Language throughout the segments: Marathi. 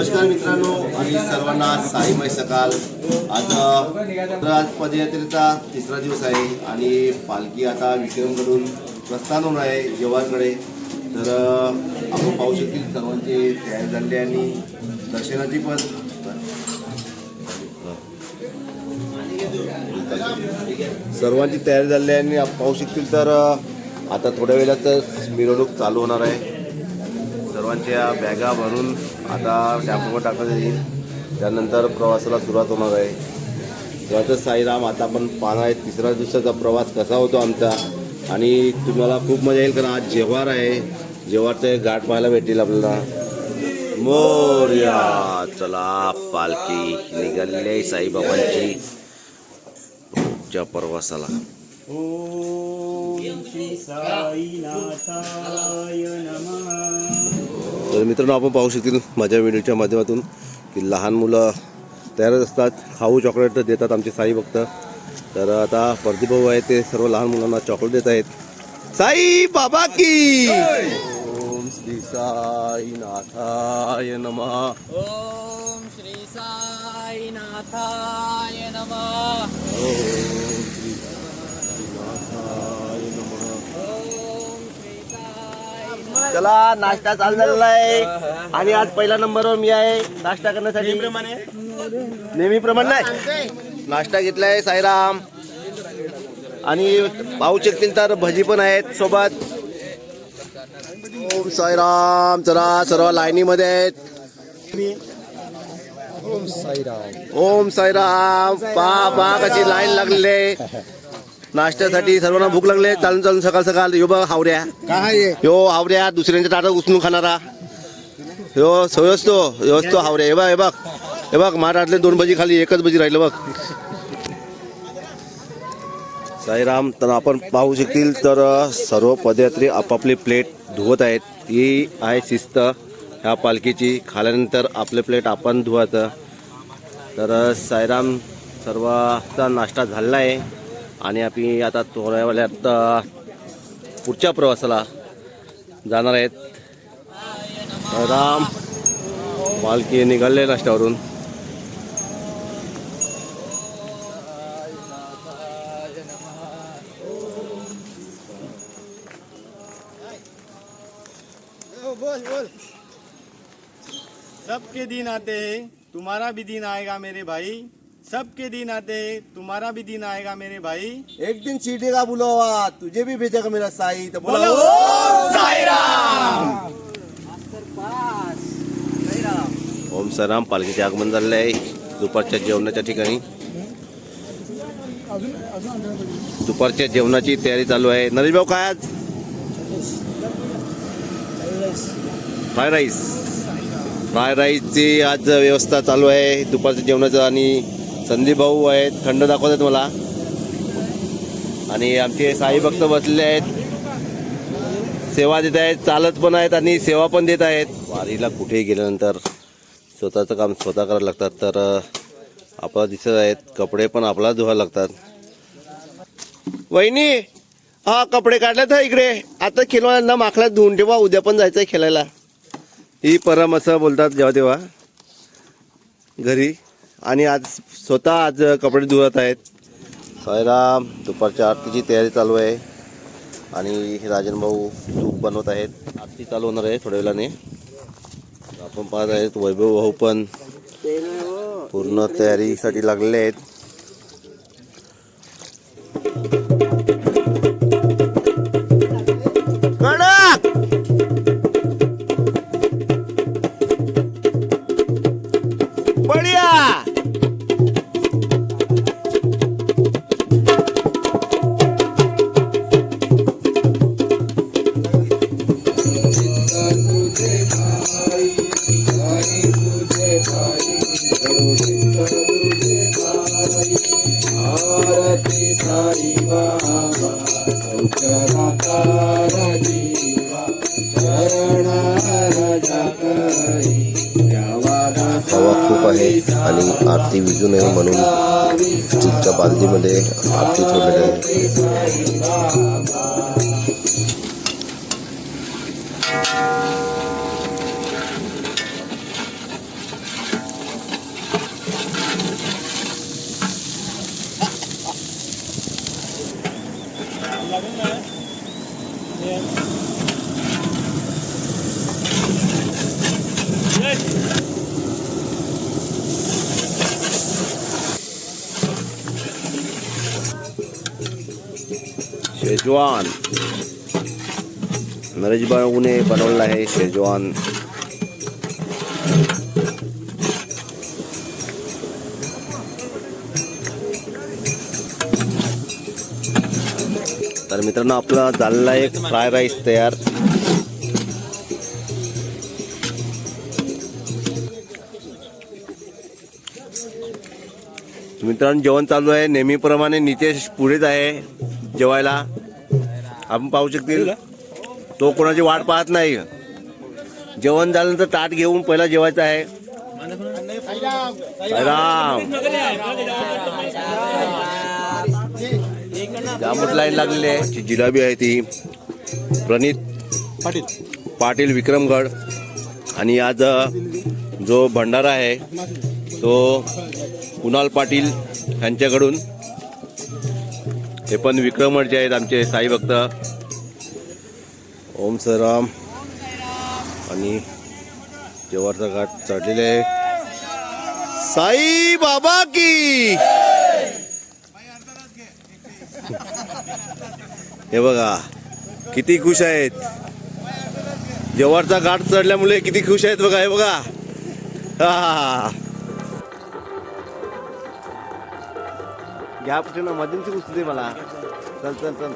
नमस्कार मित्रांनो आणि सर्वांना साईमय सकाळ आज अ, आज पदयात्रेचा तिसरा दिवस आहे आणि पालखी आता विक्रमकडून प्रस्थान होणार आहे जेव्हाकडे तर आपण पाहू शकतील सर्वांचे तयार झाले आणि दर्शनाची पण. सर्वांची तयारी झाली आहे आणि पाहू शकतील तर आता थोड्या वेळातच मिरवणूक चालू होणार आहे. सर्वांच्या बॅगा भरून आता टॅम्पोवर टाकत येईल त्यानंतर प्रवासाला सुरुवात होणार आहे. तेव्हा साईराम आता आपण पाहणार आहे. तिसऱ्या दिवसाचा प्रवास कसा होतो आमचा? आणि तुम्हाला खूप मजा येईल कारण आज जेव्हार आहे जेव्हारचे घाट पाहायला भेटेल आपल्याला. मोर्या! चला पालखी निघालेली साईबाबांची. पुढच्या प्रवासाला. ओम श्री साईनाथाय नमः तर मित्रांनो आपण पाहू शकतील माझ्या व्हिडिओच्या माध्यमातून की लहान मुलं तयारच असतात. खाऊ चॉकलेट तर देतात आमचे साई भक्त. तर आता प्रदीप भाऊ आहेत ते सर्व लहान मुलांना चॉकलेट देत आहेत. साई बाबा की! ओम श्री साई नाथाय नमः. ओम श्री साईनाथाय नमः. ओम चला नाश्ता चालू झालेला आहे आणि आज पहिल्या नंबरवर मी आहे. नाश्ता करण्यासाठी नेहमीप्रमाणे? नाही. नाश्ता घेतलाय साईराम. आणि पाहू शकतील तर भजी पण आहेत सोबत. ओम साईराम. चला सर्व लाईनीमध्ये आहेत. ओम साईराम. पा पा कशी लाईन लागलेली नाश्त्यासाठी सर्वांना भूक लागले चालून चालून सकाळ सकाळ. यो बघ हावऱ्या. ह्यो हावऱ्या दुसऱ्यांच्या ताटात उचलून खाणारा. ह्यो सोय असतो ह्यो असतो हावऱ्या. हे बघ हे बघ. हे बघ महाराजले दोन भजी खाली एकच भजी राहिलं बघ. साईराम तर आपण पाहू शकतील तर सर्व पदयात्री आपापली प्लेट धुवत आहेत. ही आहे शिस्त. ह्या पालखीची खाल्यानंतर आपले प्लेट आपण धुवायचं. तर साईराम सर्वांचा नाश्ता झालेला आहे. आणि आम्ही आता थोड्या वेळात पुढच्या प्रवासाला जाणार आहेत. राम पालखी निघाले नाश्त्यावरून. बोल बोल. सबके दिन आते हैं तुम्हारा भी दिन आएगा मेरे भाई. सबके दिन आते हैं तुम्हारा भी दिन आएगा मेरे भाई। एक दिन सीटे का बुलावा तुझे भी भेजेगा मेरा साई तो बोला ओम सराम पालखीचे आगमन झालेले आहे. दुपारच्या जेवणाच्या ठिकाणी. दुपारच्या जेवणाची तयारी चालू आहे. नरेश भाऊ काय आज? Fry rice. फ्राय राईसची आज व्यवस्था चालू आहे. दुपारच्या जेवणाचं आणि संदीप भाऊ आहेत थंड दाखवत आहेत मला. आणि आमचे साई भक्त बसलेले आहेत. सेवा देत आहेत चालत पण आहेत आणि सेवा पण देत आहेत. वारीला कुठेही गेल्यानंतर स्वतःचं काम स्वतः करायला लागतात तर आपला दिसत आहेत कपडे पण आपलाच धुवायला लागतात. वहिनी हा कपडे काढले तर इकडे. आता खेळवायला माखल्यात धुवून ठेवा उद्या पण जायचं आहे खेळायला. ही परम असं बोलतात जेव्हा तेव्हा. घरी. आणि आज स्वतः आज कपडे धुवत आहेत. साईराम दुपारच्या आरतीची तयारी चालू आहे. आणि राजन भाऊ सूप बनवत आहेत. आरती चालू होणार आहे थोड्या वेळाने. आपण पाहत आहेत वैभव भाऊ पण पूर्ण तयारीसाठी लागलेले आहेत. हवा खूप आहे आणि आरती विजू नये म्हणून चिकच्या बालदीमध्ये आरती ठेवलेली आहे Yeah. शेजवान. नरेश बाळगुने बनवलेला आहे शेजवान. तर मित्रांनो आपला झालेला एक फ्राय राईस तयार. मित्रांनो जेवण चालू आहे. नेहमीप्रमाणे नितेश पुढेच आहे जेवायला. आपण पाहू शकतील तो कोणाची वाट पाहत नाही. जेवण झाल्यानंतर ताट घेऊन पहिला जेवायचं आहे. राम. जामच लाईन लागलेली आहे. जी जिलाबी आहे ती. प्रणित पाटील. पाटील विक्रमगड. आणि आज जो भंडारा आहे तो कुणाल पाटील यांच्याकडून हे पण विक्रमगडचे आहेत आमचे साई भक्त. ओम सराम. आणि जेवारचा घाट चढलेले आहे. साई बाबा की! हे बघा किती खुश आहेत. जेवारचा घाट चढल्यामुळे किती खुश आहेत बघा हे बघा. हा. घ्या कुठे ना मधूनच उचलते मला चल चल चल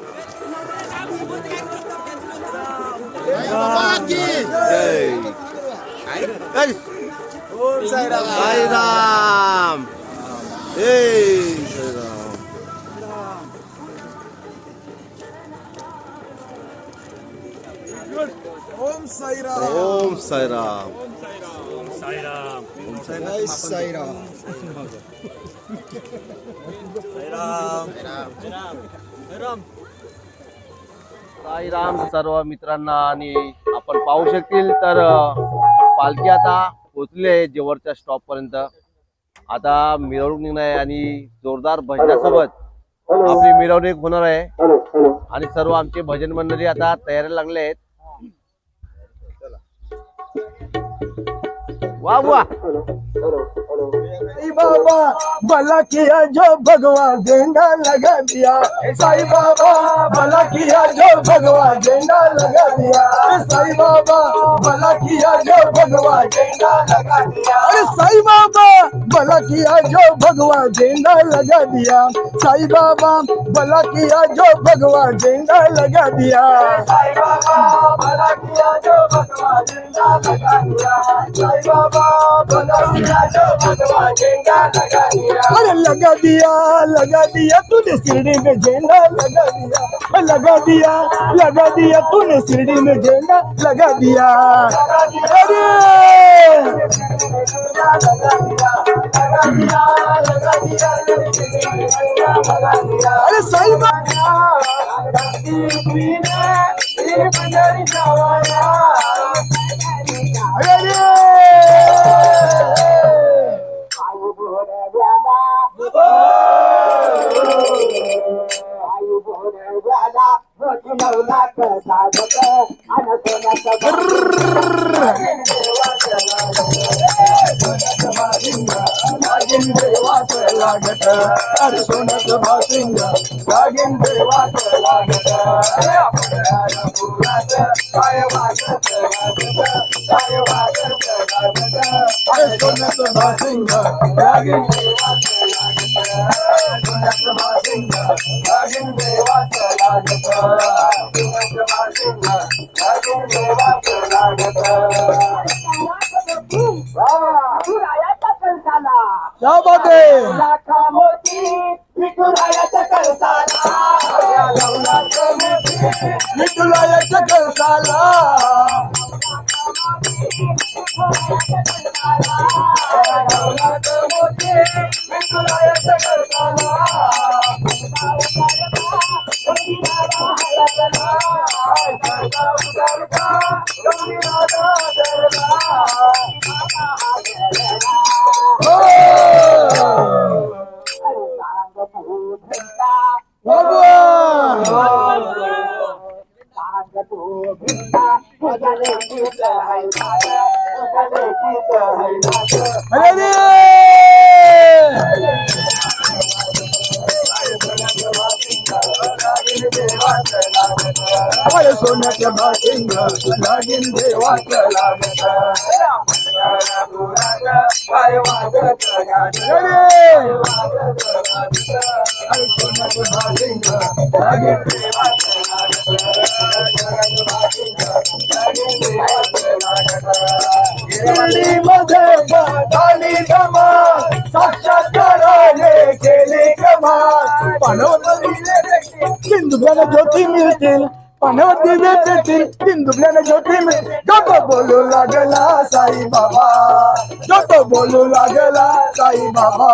जय. जय. साईराम ए साईराम ओम साईराम ओम साईराम जय साईराम साईराम सर्व मित्रांना आणि आपण पाहू शकतील तर पालखी आता पोचली आहे जेवरच्या स्टॉप पर्यंत. आता मिरवणूक निघणार आहे आणि जोरदार भजनासोबत आपली मिरवणूक होणार आहे. आणि सर्व आमचे भजन मंडळी आता तयारीला लागले आहेत. वा वा. साई बाबा भला किया जो भगवान झंडा लगा दिया साई बाबा भला किया जो भगवान झंडा लगा दिया साई बाबा भला किया जो भगवान झंडा लगा दिया अरे साई बाबा भला किया जो भगवान झंडा लगा दिया साई बाबा भला किया जो भगवान झंडा लगा दिया साई बाबा भला किया जो भगवा झंडा लगा दिया साई बाबा भला किया जो भगवान झंडा लगा दिया अरे लगा दिया लगा दिया तूने शिरडी में झंडा लगा दिया लगा दिया लगा दिया तूने शिरडी में झंडा लगा दिया अरे अरे सही अरे नागिन देवाचं लागत अरे सोन्याचं भासिंग नागिन देवाचं लागत अरे काय वागत काय वागत अरे सोन्याचं भासिंग नागिन देवाचं लागत सोन्याचं भासिंग नागिन देवाचं लागत सोन्याचं भासिंग नागिन देवाचं लागत क्या बात आहे सोन्याच्या भाषिंग लागीन देवाच लागत सोन्याच्या भाषिंग लागीन देवाच लागत धमाल साक्षात्काराने केली कमाल पाणवतीने सिंधुब्याने ज्योती मिळतील पाणवतीने पेतील सिंधुब्याने ज्योती मिळतील जोतो बोलू लागला साई बाबा जोतो बोलू लागला साई बाबा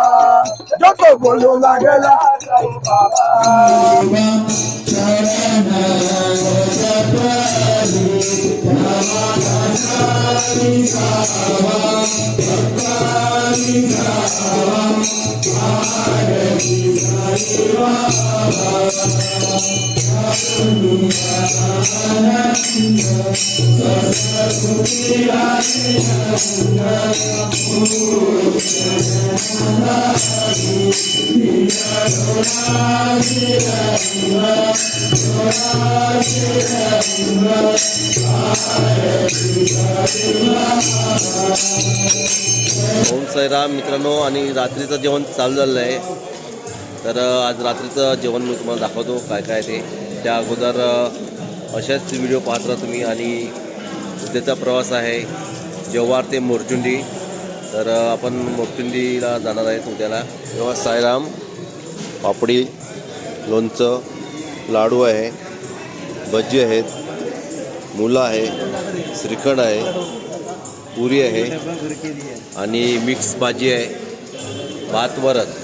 जोतो बोलू लागला साई बाबा। ओम साईराम मित्रांनो आणि रात्रीचं जेवण चालू झालेलं आहे. तर आज रात्रीचं जेवण मी तुम्हाला दाखवतो काय काय ते. त्या अगोदर अशाच व्हिडिओ पाहत राहा तुम्ही. आणि उद्याचा प्रवास आहे जव्हार ते मोरचुंडी. तर आपण मोरचुंडीला जाणार आहेत उद्याला. तेव्हा सायराम पापडी लोणचं लाडू आहे भजी आहेत मुलं आहे श्रीखंड आहे पुरी आहे आणि मिक्स भाजी आहे. भात वरत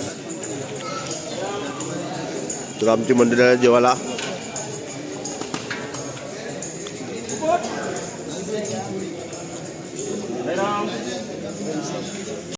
तर आमची मंडळी जेवायला.